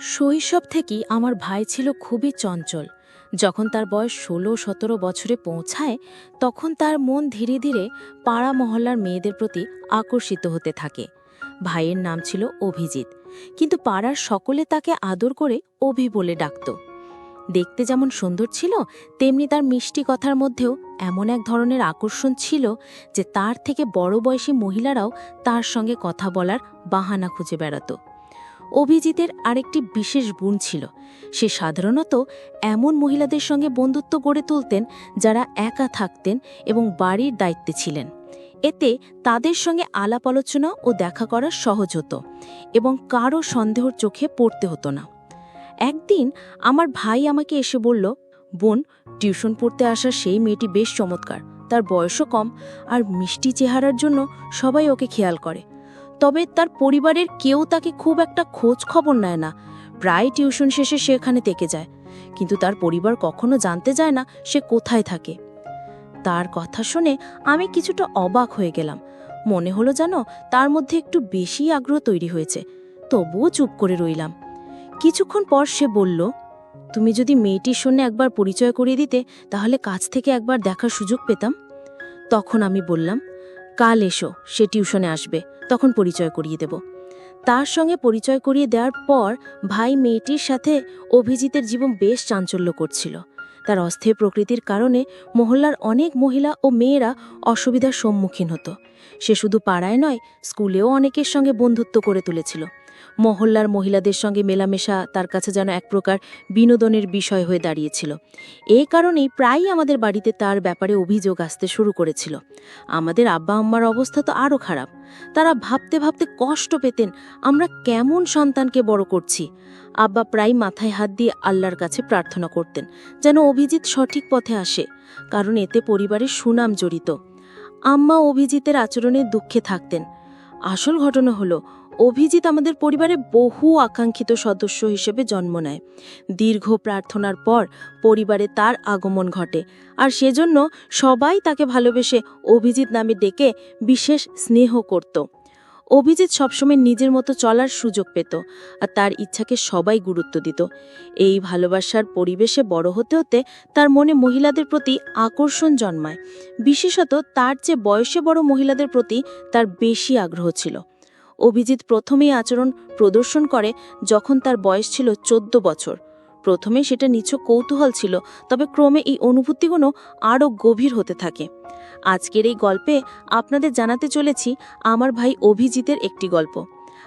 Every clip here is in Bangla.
শৈশব থেকেই আমার ভাই ছিল খুবই চঞ্চল। যখন তার বয়স ষোলো সতেরো বছরে পৌঁছায়, তখন তার মন ধীরে ধীরে পাড়া মহল্লার মেয়েদের প্রতি আকর্ষিত হতে থাকে। ভাইয়ের নাম ছিল অভিজিৎ, কিন্তু পাড়ার সকলে তাকে আদর করে অভি বলে ডাকত। দেখতে যেমন সুন্দর ছিল, তেমনি তার মিষ্টি কথার মধ্যেও এমন এক ধরনের আকর্ষণ ছিল যে তার থেকে বড় বয়সী মহিলারাও তার সঙ্গে কথা বলার বাহানা খুঁজে বেড়াত। অভিজিতের আরেকটি বিশেষ গুণ ছিল। সে সাধারণত এমন মহিলাদের সঙ্গে বন্ধুত্ব গড়ে তুলতেন যারা একা থাকতেন এবং বাড়ির দায়িত্বে ছিলেন। এতে তাদের সঙ্গে আলাপ আলোচনা ও দেখা করা সহজ হতো এবং কারও সন্দেহর চোখে পড়তে হতো না। একদিন আমার ভাই আমাকে এসে বলল, বোন, টিউশন পড়তে আসা সেই মেয়েটি বেশ চমৎকার। তার বয়সও কম আর মিষ্টি চেহারার জন্য সবাই ওকে খেয়াল করে। তবে তার পরিবারের কেউ তাকে খুব একটা খোঁজ খবর নেয় না। প্রায় টিউশন শেষে সে এখানে থেকে যায়। কিন্তু তার পরিবার কখনো জানতে যায় না সে কোথায় থাকে। তার কথা শুনে আমি কিছুটা অবাক হয়ে গেলাম। মনে হলো যেন তার মধ্যে একটু বেশি আগ্রহ তৈরি হয়েছে। তবুও চুপ করে রইলাম। কিছুক্ষণ পর সে বলল, তুমি যদি মেয়েটির সঙ্গে একবার পরিচয় করিয়ে দিতে, তাহলে কাছ থেকে একবার দেখার সুযোগ পেতাম? তখন আমি বললাম কাল এসো, সে টিউশনে আসবে, তখন পরিচয় করিয়ে দেব। তার সঙ্গে পরিচয় করিয়ে দেওয়ার পর ভাই মেয়েটির সাথে অভিজিতের জীবন বেশ চাঞ্চল্য করছিল। তার অস্থির প্রকৃতির কারণে মহল্লার অনেক মহিলা ও মেয়েরা অসুবিধার সম্মুখীন হতো। সে শুধু পাড়ায় নয়, স্কুলেও অনেকের সঙ্গে বন্ধুত্ব করে তুলেছিল। মহল্লার মহিলাদের সঙ্গে মেলামেশা, তার কাছে যেন এক প্রকার বিনোদনের বিষয় হয়ে দাঁড়িয়েছিল। এই কারণেই প্রায়ই আমাদের বাড়িতে তার ব্যাপারে অভিযোগ আসতে শুরু করেছিল। আমাদের আব্বা আম্মার অবস্থা তো আরও খারাপ। তারা ভাবতে ভাবতে কষ্ট পেতেন, আমরা কেমন সন্তানকে বড় করছি। আব্বা প্রায় মাথায় হাত দিয়ে আল্লাহর কাছে প্রার্থনা করতেন, যেন অভিজিৎ সঠিক পথে আসে, কারণ এতে পরিবারের সুনাম জড়িত। আম্মা অভিজিতের আচরণে দুঃখে থাকতেন। আসল ঘটনা হলো অভিজিৎ আমাদের পরিবারে বহু আকাঙ্ক্ষিত সদস্য হিসেবে জন্ম নেয়। দীর্ঘ প্রার্থনার পর পরিবারে তার আগমন ঘটে আর সেজন্য সবাই তাকে ভালোবেসে অভিজিৎ নামে ডেকে বিশেষ স্নেহ করত। অভিজিৎ সবসময় নিজের মতো চলার সুযোগ পেত আর তার ইচ্ছাকে সবাই গুরুত্ব দিত। এই ভালোবাসার পরিবেশে বড় হতে হতে তার মনে মহিলাদের প্রতি আকর্ষণ জন্মায়। বিশেষত তার চেয়ে বয়সে বড় মহিলাদের প্রতি তার বেশি আগ্রহ ছিল। অভিজিৎ প্রথমেই আচরণ প্রদর্শন করে যখন তার বয়স ছিল চোদ্দ বছর। প্রথমে সেটা নিছক কৌতূহল ছিল, তবে ক্রমে এই অনুভূতিগুলো আরও গভীর হতে থাকে। আজকের এই গল্পে আপনাদের জানাতে চলেছি আমার ভাই অভিজিতের একটি গল্প।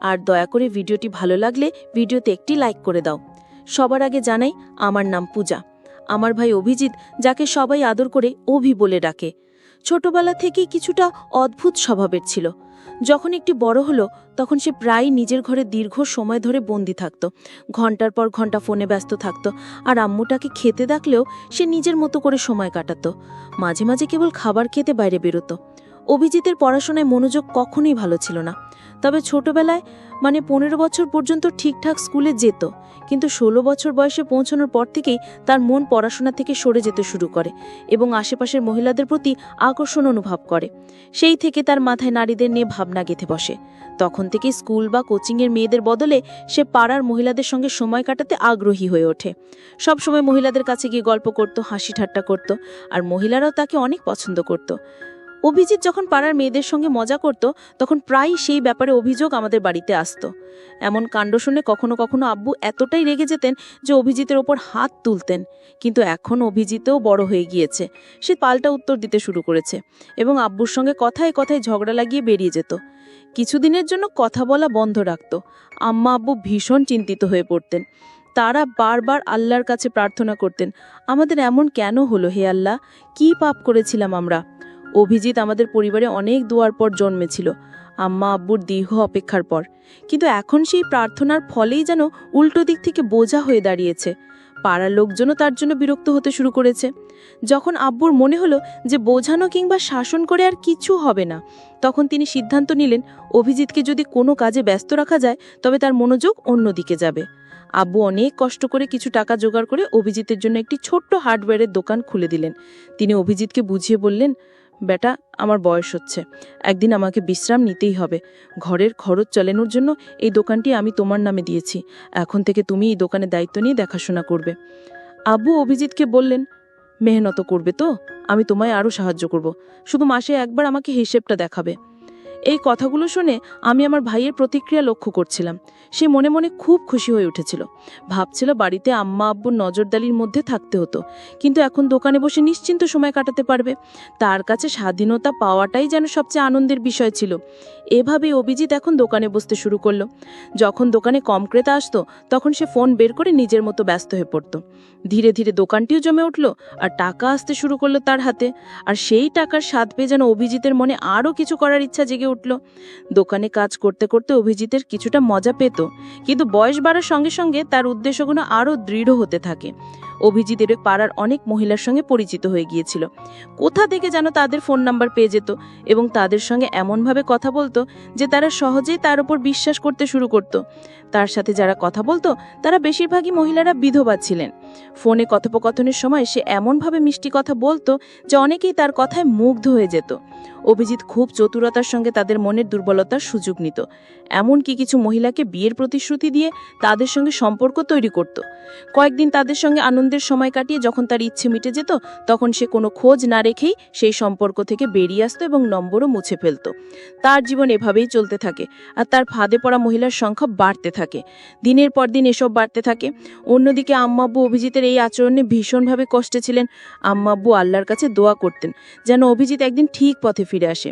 আর দয়া করে ভিডিওটি ভালো লাগলে ভিডিওতে একটি লাইক করে দাও। সবার আগে জানাই, আমার নাম পূজা। আমার ভাই অভিজিৎ, যাকে সবাই আদর করে অভি বলে ডাকে। ছোটবেলা থেকেই কিছুটা অদ্ভুত স্বভাবের ছিল। যখন একটি বড় হলো, তখন সে প্রায় নিজের ঘরে দীর্ঘ সময় ধরে বন্দি থাকত। ঘণ্টার পর ঘণ্টা ফোনে ব্যস্ত থাকত আর আম্মুটাকে খেতে ডাকলেও সে নিজের মতো করে সময় কাটাতো। মাঝে মাঝে কেবল খাবার খেতে বাইরে বেরোতো। অভিজিতের পড়াশোনায় মনোযোগ কখনোই ভালো ছিল না। তবে ছোটবেলায় মানে পনেরো বছর পর্যন্ত ঠিকঠাক স্কুলে যেত, কিন্তু ষোলো বছর বয়সে পৌঁছানোর পর থেকেই তার মন পড়াশোনা থেকে সরে যেতে শুরু করে এবং আশেপাশের মহিলাদের প্রতি আকর্ষণ অনুভব করে। সেই থেকে তার মাথায় নারীদের নিয়ে ভাবনা গেঁথে বসে। তখন থেকে স্কুল বা কোচিংয়ের মেয়েদের বদলে সে পাড়ার মহিলাদের সঙ্গে সময় কাটাতে আগ্রহী হয়ে ওঠে। সবসময় মহিলাদের কাছে গিয়ে গল্প করত, হাসি ঠাট্টা করত, আর মহিলারাও তাকে অনেক পছন্দ করত। অভিজিৎ যখন পাড়ার মেয়েদের সঙ্গে মজা করত, তখন প্রায়ই সেই ব্যাপারে অভিযোগ আমাদের বাড়িতে আসতো। এমন কাণ্ড শুনে কখনো কখনো আব্বু এতটাই রেগে যেতেন যে অভিজিতের ওপর হাত তুলতেন। কিন্তু এখন অভিজিতেও বড় হয়ে গিয়েছে। সে পাল্টা উত্তর দিতে শুরু করেছে এবং আব্বুর সঙ্গে কথায় কথায় ঝগড়া লাগিয়ে বেরিয়ে যেত। কিছুদিনের জন্য কথা বলা বন্ধ রাখত। আম্মা আব্বু ভীষণ চিন্তিত হয়ে পড়তেন। তারা বারবার আল্লাহর কাছে প্রার্থনা করতেন, আমাদের এমন কেন হলো হে আল্লাহ? কি পাপ করেছিলাম আমরা? অভিজিৎ আমাদের পরিবারে অনেক দুয়ার পর জন্মেছিল। আম্মা আব্বুর দীর্ঘ অপেক্ষার পর। কিন্তু এখন সেই প্রার্থনার ফলেই যেন উল্টো দিক থেকে বোঝা হয়ে দাঁড়িয়েছে। পাড়ার লোকজনও তার জন্য বিরক্ত হতে শুরু করেছে। যখন আব্বুর মনে হলো যে বোঝানো কিংবা শাসন করে আর কিছু হবে না, তখন তিনি সিদ্ধান্ত নিলেন, অভিজিৎকে যদি কোনো কাজে ব্যস্ত রাখা যায়, তবে তার মনোযোগ অন্যদিকে যাবে। আব্বু অনেক কষ্ট করে কিছু টাকা জোগাড় করে অভিজিতের জন্য একটি ছোট্ট হার্ডওয়্যারের দোকান খুলে দিলেন। তিনি অভিজিৎকে বুঝিয়ে বললেন বেটা, আমার বয়স হচ্ছে। একদিন আমাকে বিশ্রাম নিতেই হবে। ঘরের খরচ চালানোর জন্য এই দোকানটি আমি তোমার নামে দিয়েছি। এখন থেকে তুমি এই দোকানে দায়িত্ব নিয়ে দেখাশোনা করবে। আব্বু অভিজিৎকে বললেন, মেহনত করবে তো? আমি তোমায় আরও সাহায্য করব। শুধু মাসে একবার আমাকে হিসেবটা দেখাবে। এই কথাগুলো শুনে আমি আমার ভাইয়ের প্রতিক্রিয়া লক্ষ্য করছিলাম। সে মনে মনে খুব খুশি হয়ে উঠেছিল। ভাবছিল বাড়িতে আম্মা আব্বুর নজরদারির মধ্যে থাকতে হতো। কিন্তু এখন দোকানে বসে নিশ্চিন্ত সময় কাটাতে পারবে। তার কাছে স্বাধীনতা পাওয়াটাই যেন সবচেয়ে আনন্দের বিষয় ছিল। এভাবে অভিজিৎ এখন দোকানে বসতে শুরু করল। যখন দোকানে কম ক্রেতা আসতো, তখন সে ফোন বের করে নিজের মতো ব্যস্ত হয়ে পড়তো। ধীরে ধীরে দোকানটিও জমে উঠল আর টাকা আসতে শুরু করল তার হাতে। আর সেই টাকার স্বাদ পেয়ে যেন অভিজিতের মনে আরও কিছু করার ইচ্ছা জেগে উঠল। দোকানে কাজ করতে করতে অভিজিতের কিছুটা মজা পেত, কিন্তু বয়স বাড়ার সঙ্গে সঙ্গে তার উদ্দেশ্যগুলো আরও দৃঢ় হতে থাকে। অভিজিতের পাড়ার অনেক মহিলার সঙ্গে পরিচিত হয়ে গিয়েছিল। কোথা থেকে যেন তাদের ফোন নাম্বার পেয়ে যেত এবং তাদের সঙ্গে এমনভাবে কথা বলতো যে তারা সহজেই তার উপর বিশ্বাস করতে শুরু করত। তার সাথে যারা কথা বলতো, তারা বেশিরভাগই মহিলারা বিধবা ছিলেন। ফোনে কথোপকথনের সময় সে এমনভাবে মিষ্টি কথা বলতো যে অনেকেই তার কথায় মুগ্ধ হয়ে যেত। অভিজিৎ খুব চতুরতার সঙ্গে তাদের মনের দুর্বলতার সুযোগ নিত। এমনকি কিছু মহিলাকে বিয়ের প্রতিশ্রুতি দিয়ে তাদের সঙ্গে সম্পর্ক তৈরি করত। কয়েকদিন তাদের সঙ্গে আনন্দের সময় কাটিয়ে যখন তার ইচ্ছে মিটে যেত, তখন সে কোনো খোঁজ না রেখেই সেই সম্পর্ক থেকে বেরিয়ে আসতো এবং নম্বরও মুছে ফেলত। তার জীবন এভাবেই চলতে থাকে আর তার ফাঁদে পড়া মহিলার সংখ্যা বাড়তে থাকে। দিনের পর দিন এসব বাড়তে থাকে। অন্যদিকে আম্মাব্বু অভিজিতের এই আচরণে ভীষণভাবে কষ্টে ছিলেন। আম্মাব্বু আল্লাহর কাছে দোয়া করতেন যেন অভিজিৎ একদিন ঠিক পথে ফিরে আসে।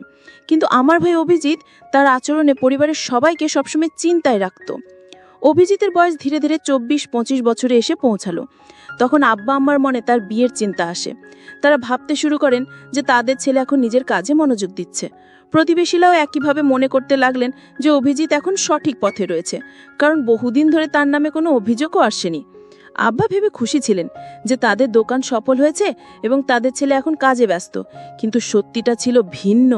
কিন্তু আমার ভাই অভিজিৎ তার আচরণে পরিবারের সবাইকে সবসময় চিন্তায় রাখত। অভিজিতের বয়স ধীরে ধীরে চব্বিশ, পঁচিশ বছরে এসে পৌঁছালো। তখন আব্বা আম্মার মনে তার বিয়ের চিন্তা আসে। তারা ভাবতে শুরু করেন যে তাদের ছেলে এখন নিজের কাজে মনোযোগ দিচ্ছে। প্রতিবেশীরাও একইভাবে মনে করতে লাগলেন যে অভিজিৎ এখন সঠিক পথে রয়েছে, কারণ বহুদিন ধরে তার নামে কোনো অভিযোগও আসেনি। আব্বা ভেবে খুশি ছিলেন যে তাদের দোকান সফল হয়েছে এবং তাদের ছেলে এখন কাজে ব্যস্ত, কিন্তু সত্যিটা ছিল ভিন্ন।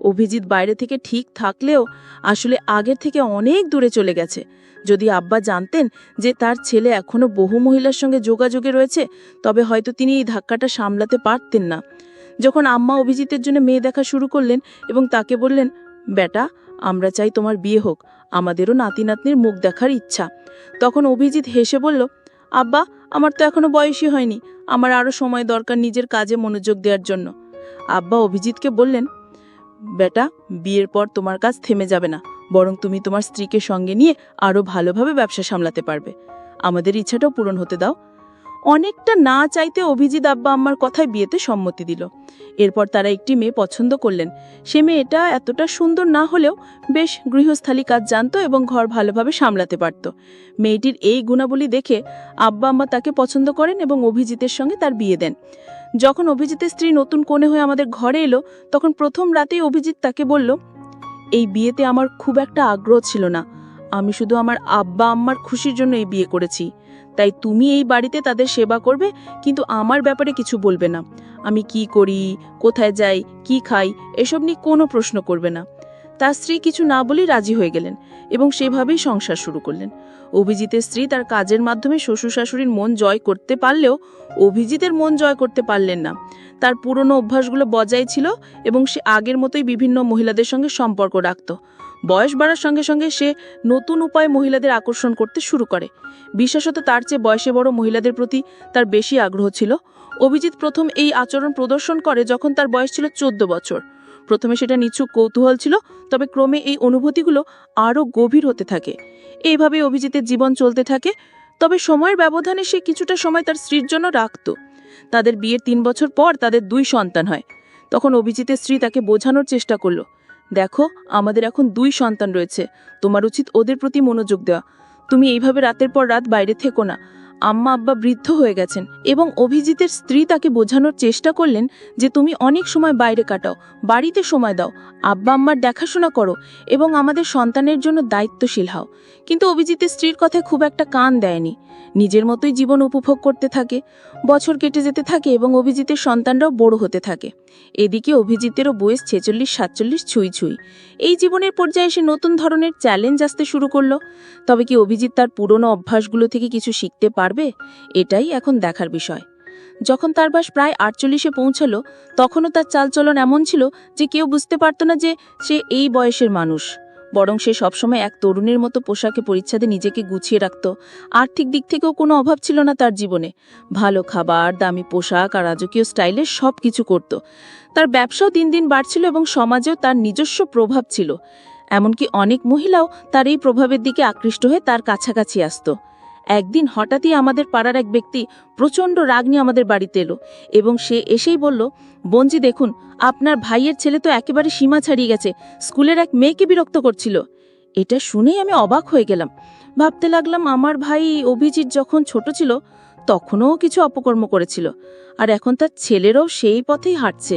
অভিজিৎ বাইরে থেকে ঠিক থাকলেও আসলে আগের থেকে অনেক দূরে চলে গেছে। যদি আব্বা জানতেন যে তার ছেলে এখনও বহু মহিলার সঙ্গে যোগাযোগে রয়েছে, তবে হয়তো তিনি এই ধাক্কাটা সামলাতে পারতেন না। যখন আম্মা অভিজিতের জন্য মেয়ে দেখা শুরু করলেন এবং তাকে বললেন, বেটা, আমরা চাই তোমার বিয়ে হোক, আমাদেরও নাতি নাতনির মুখ দেখার ইচ্ছা। তখন অভিজিৎ হেসে বলল, আব্বা, আমার তো এখনও বয়সই হয়নি, আমার আরও সময় দরকার নিজের কাজে মনোযোগ দেওয়ার জন্য। আব্বা অভিজিৎকে বললেন, বেটা, বিয়ের পর তোমার কাজ থেমে যাবে না বরং তুমি তোমার স্ত্রীকে সঙ্গে নিয়ে আরও ভালোভাবে ব্যবসা সামলাতে পারবে। আমাদের ইচ্ছাটাও পূরণ হতে দাও। অনেকটা না চাইতে অভিজিৎ আব্বা আম্মার কথায় বিয়েতে সম্মতি দিল। এরপর তারা একটি মেয়ে পছন্দ করলেন। সে মেয়েটা এতটা সুন্দর না হলেও বেশ গৃহস্থালী কাজ জানতো এবং ঘর ভালোভাবে সামলাতে পারত। মেয়েটির এই গুণাবলী দেখে আব্বা আম্মা তাকে পছন্দ করেন এবং অভিজিতের সঙ্গে তার বিয়ে দেন। যখন অভিজিতের স্ত্রী নতুন কোণে হয়ে আমাদের ঘরে এলো, তখন প্রথম রাতেই অভিজিৎ তাকে বলল এই বিয়েতে আমার খুব একটা আগ্রহ ছিল না। আমি শুধু আমার আব্বা, আম্মার খুশির জন্য এই বিয়ে করেছি। তাই তুমি এই বাড়িতে তাদের সেবা করবে, কিন্তু আমার ব্যাপারে কিছু বলবে না। আমি কি করি, কোথায় যাই, কি খাই, এসব নিয়ে কোনো প্রশ্ন করবে না। তার স্ত্রী কিছু না বলেই রাজি হয়ে গেলেন এবং সেভাবেই সংসার শুরু করলেন। অভিজিতের স্ত্রী তার কাজের মাধ্যমে শ্বশুর শাশুড়ির মন জয় করতে পারলেও অভিজিতের মন জয় করতে পারলেন না। তার পুরনো অভ্যাসগুলো বজায় ছিল এবং সে আগের মতোই বিভিন্ন মহিলাদের সঙ্গে সম্পর্ক রাখত। বয়স বাড়ার সঙ্গে সঙ্গে সে নতুন উপায়ে মহিলাদের আকর্ষণ করতে শুরু করে। বিশেষত তার চেয়ে বয়সে বড় মহিলাদের প্রতি তার বেশি আগ্রহ ছিল। অভিজিৎ প্রথম এই আচরণ প্রদর্শন করে যখন তার বয়স ছিল চোদ্দ বছর। প্রথমে সেটা নিচু কৌতূহল ছিল, তবে ক্রমে এই অনুভূতিগুলো আরও গভীর হতে থাকে। এইভাবে অভিজিতের জীবন চলতে থাকে, তবে সময়ের ব্যবধানে সে কিছুটা সময় তার স্ত্রীর জন্য রাখত। তাদের বিয়ের তিন বছর পর তাদের দুই সন্তান হয়। তখন অভিজিতের স্ত্রী তাকে বোঝানোর চেষ্টা করল, দেখো, আমাদের এখন দুই সন্তান রয়েছে, তোমার উচিত ওদের প্রতি মনোযোগ দেওয়া। তুমি এইভাবে রাতের পর রাত বাইরে থেকো না। আম্মা আব্বা বৃদ্ধ হয়ে গেছেন এবং অভিজিতের স্ত্রী তাকে বোঝানোর চেষ্টা করলেন যে তুমি অনেক সময় বাইরে কাটাও, বাড়িতে সময় দাও, আব্বা আম্মার দেখাশোনা করো এবং আমাদের সন্তানের জন্য দায়িত্বশীল হও। কিন্তু অভিজিতের স্ত্রীর কথায় খুব একটা কান দেয়নি। নিজের মতোই জীবন উপভোগ করতে থাকে, বছর কেটে যেতে থাকে এবং অভিজিতের সন্তানরাও বড় হতে থাকে। এদিকে অভিজিতেরও বয়স ছেচল্লিশ, সাতচল্লিশ, ছুঁই ছুঁই। এই জীবনের পর্যায়ে সে নতুন ধরনের চ্যালেঞ্জ আসতে শুরু করল। তবে কি অভিজিৎ তার পুরনো অভ্যাসগুলো থেকে কিছু শিখতে পারবে? এটাই এখন দেখার বিষয়। যখন তার বাস প্রায় আটচল্লিশে পৌঁছালো, তখনও তার চালচলন এমন ছিল যে কেউ বুঝতে পারত না যে সে এই বয়সের মানুষ। বরং সে সবসময় এক তরুণের মতো পোশাকে পরিচ্ছদে নিজেকে গুছিয়ে রাখত। আর্থিক দিক থেকেও কোনো অভাব ছিল না তার জীবনে। ভালো খাবার, দামি পোশাক আর রাজকীয় স্টাইলে সব কিছু করত। তার ব্যবসাও দিন দিন বাড়ছিল এবং সমাজেও তার নিজস্ব প্রভাব ছিল। এমনকি অনেক মহিলাও তার এই প্রভাবের দিকে আকৃষ্ট হয়ে তার কাছাকাছি আসত। একদিন হঠাৎই আমাদের পাড়ার এক ব্যক্তি প্রচণ্ড রাগ নিয়ে আমাদের বাড়িতে এলো এবং সে এসেই বলল বঞ্জি দেখুন, আপনার ভাইয়ের ছেলে তো একেবারে সীমা ছাড়িয়ে গেছে, স্কুলের এক মেয়েকে বিরক্ত করছিল। এটা শুনেই আমি অবাক হয়ে গেলাম। ভাবতে লাগলাম আমার ভাই অভিজিৎ যখন ছোট ছিল, তখনও কিছু অপকর্ম করেছিল, আর এখন তার ছেলেরাও সেই পথেই হাঁটছে।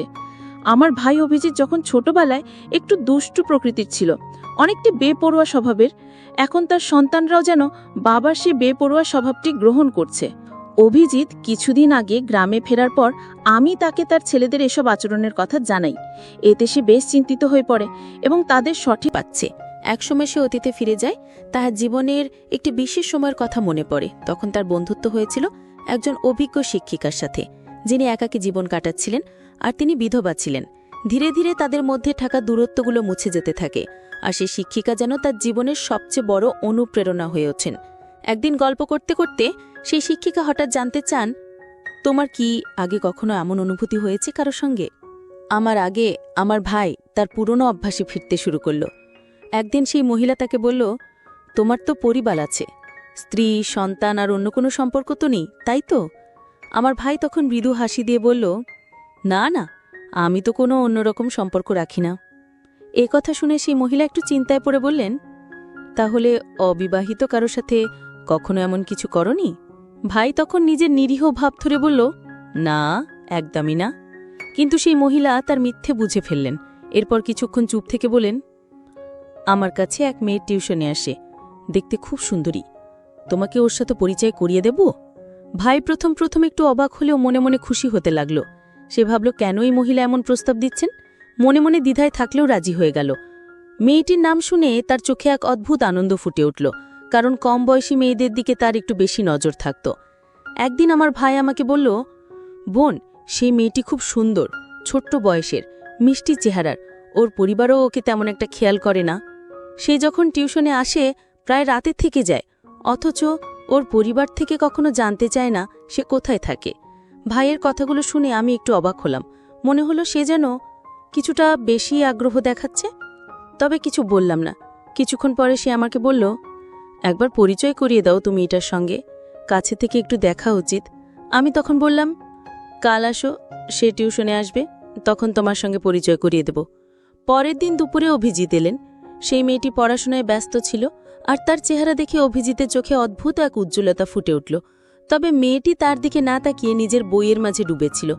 আমার ভাই অভিজিৎ যখন ছোটবেলায় একটু দুষ্টু প্রকৃতির ছিল, অনেকটি বেপরোয়া স্বভাবের এখন তার সন্তানরাও যেন বাবার সে বেপরোয়া স্বভাবটি গ্রহণ করছে। অভিজিৎ কিছুদিন আগে গ্রামে ফেরার পর আমি তাকে তার ছেলেদের এসব আচরণের কথা জানাই। এতে সে বেশ চিন্তিত হয়ে পড়ে এবং তাদের সঠিক পাচ্ছে। একসময় সে অতীতে ফিরে যায় তার জীবনের একটি বিশেষ সময়ের কথা মনে পড়ে। তখন তার বন্ধুত্ব হয়েছিল একজন অভিজ্ঞ শিক্ষিকার সাথে, যিনি একাকী জীবন কাটাচ্ছিলেন আর তিনি বিধবা ছিলেন। ধীরে ধীরে তাদের মধ্যে থাকা দূরত্বগুলো মুছে যেতে থাকে, আর সেই শিক্ষিকা যেন তার জীবনের সবচেয়ে বড় অনুপ্রেরণা হয়ে ওঠেন। একদিন গল্প করতে করতে সেই শিক্ষিকা হঠাৎ জানতে চান, তোমার কি আগে কখনো এমন অনুভূতি হয়েছে কারও সঙ্গে? আমার আগে আমার ভাই তার পুরনো অভ্যাসে ফিরতে শুরু করল। একদিন সেই মহিলা তাকে বলল, তোমার তো পরিবার আছে, স্ত্রী, সন্তান আর অন্য কোনো সম্পর্ক তো নেই, তাই তো? আমার ভাই তখন মৃদু হাসি দিয়ে বলল, না না আমি তো কোনো অন্যরকম সম্পর্ক রাখি না। এ কথা শুনে সেই মহিলা একটু চিন্তায় পড়ে বললেন, তাহলে অবিবাহিত কারোর সাথে কখনো এমন কিছু করনি? ভাই তখন নিজের নিরীহ ভাব ধরে বলল, না, একদমই না। কিন্তু সেই মহিলা তার মিথ্যে বুঝে ফেললেন। এরপর কিছুক্ষণ চুপ থেকে বলেন আমার কাছে এক মেয়ের টিউশনে আসে, দেখতে খুব সুন্দরী। তোমাকে ওর সাথে পরিচয় করিয়ে দেব? ভাই প্রথম প্রথম একটু অবাক হলেও মনে মনে খুশি হতে লাগল। সে ভাবল, কেন এই মহিলা এমন প্রস্তাব দিচ্ছেন? মনে মনে দ্বিধায় থাকলেও রাজি হয়ে গেল। মেয়েটির নাম শুনে তার চোখে এক অদ্ভুত আনন্দ ফুটে উঠল, কারণ কম বয়সী মেয়েদের দিকে তার একটু বেশি নজর থাকত। একদিন আমার ভাই আমাকে বলল, বোন, সেই মেয়েটি খুব সুন্দর, ছোট্ট বয়সের, মিষ্টি চেহারার, ওর পরিবারও ওকে তেমন একটা খেয়াল করে না। সে যখন টিউশনে আসে, প্রায় রাতে থেকে যায়, অথচ ওর পরিবার থেকে কখনো জানতে চায় না সে কোথায় থাকে। ভাইয়ের কথাগুলো শুনে আমি একটু অবাক হলাম। মনে হলো সে যেন কিছুটা বেশি আগ্রহ দেখাচ্ছে। তবে কিছু বললাম না। কিছুক্ষণ পরে সে আমাকে বলল, একবার পরিচয় করিয়ে দাও তুমি এটার সঙ্গে। কাছে থেকে একটু দেখা উচিত। আমি তখন বললাম, কাল আসো, সে টিউশনে আসবে, তখন তোমার সঙ্গে পরিচয় করিয়ে দেব। পরের দিন দুপুরে অভিজিৎ এলেন। সেই মেয়েটি পড়াশোনায় ব্যস্ত ছিল আর তার চেহারা দেখে অভিজিতের চোখে অদ্ভুত এক উজ্জ্বলতা ফুটে উঠল। তবে মেয়েটি তার দিকে না তাকিয়ে নিজের বইয়ের মাঝে ডুবেছিল।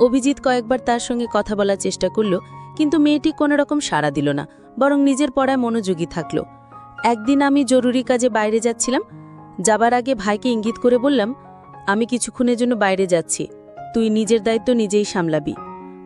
অভিজিৎ কয়েকবার তার সঙ্গে কথা বলার চেষ্টা করল, কিন্তু মেয়েটি কোনো রকম সাড়া দিল না, বরং নিজের পড়ায় মনোযোগী থাকল। একদিন আমি জরুরি কাজে বাইরে যাচ্ছিলাম। যাবার আগে ভাইকে ইঙ্গিত করে বললাম, আমি কিছুক্ষণের জন্য বাইরে যাচ্ছি। তুই নিজের দায়িত্ব নিজেই সামলাবি।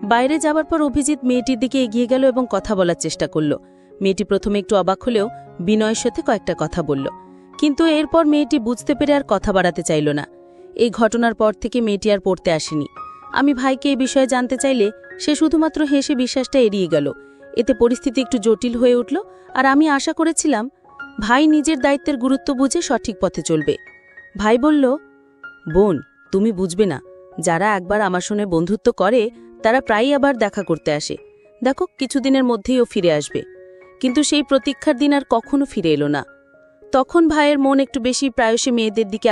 বাইরে যাবার পর অভিজিৎ মেয়েটির দিকে এগিয়ে গেল এবং কথা বলার চেষ্টা করল। মেয়েটি প্রথমে একটু অবাক হলেও বিনয়ের সাথে কয়েকটা কথা বলল। কিন্তু এরপর মেয়েটি বুঝতে পেরে আর কথা বাড়াতে চাইল না। এই ঘটনার পর থেকে মেয়েটি আর পড়তে আসেনি। আমি ভাইকে এ বিষয়ে জানতে চাইলে সে শুধুমাত্র হেসে বিশ্বাসটা এড়িয়ে গেল। এতে পরিস্থিতি একটু জটিল হয়ে উঠল আর আমি আশা করেছিলাম, ভাই নিজের দায়িত্বের গুরুত্ব বুঝে সঠিক পথে চলবে। ভাই বলল, বোন, তুমি বুঝবে না। যারা একবার আমার সঙ্গে বন্ধুত্ব করে, তারা প্রায়ই আবার দেখা করতে আসে। দেখো, কিছুদিনের মধ্যেই ও ফিরে আসবে। কিন্তু সেই প্রতীক্ষার দিন আর কখনো ফিরে এলো না। তখন ভাইয়ের মন একটু বেশি প্রায়শই মেয়েদের দিকে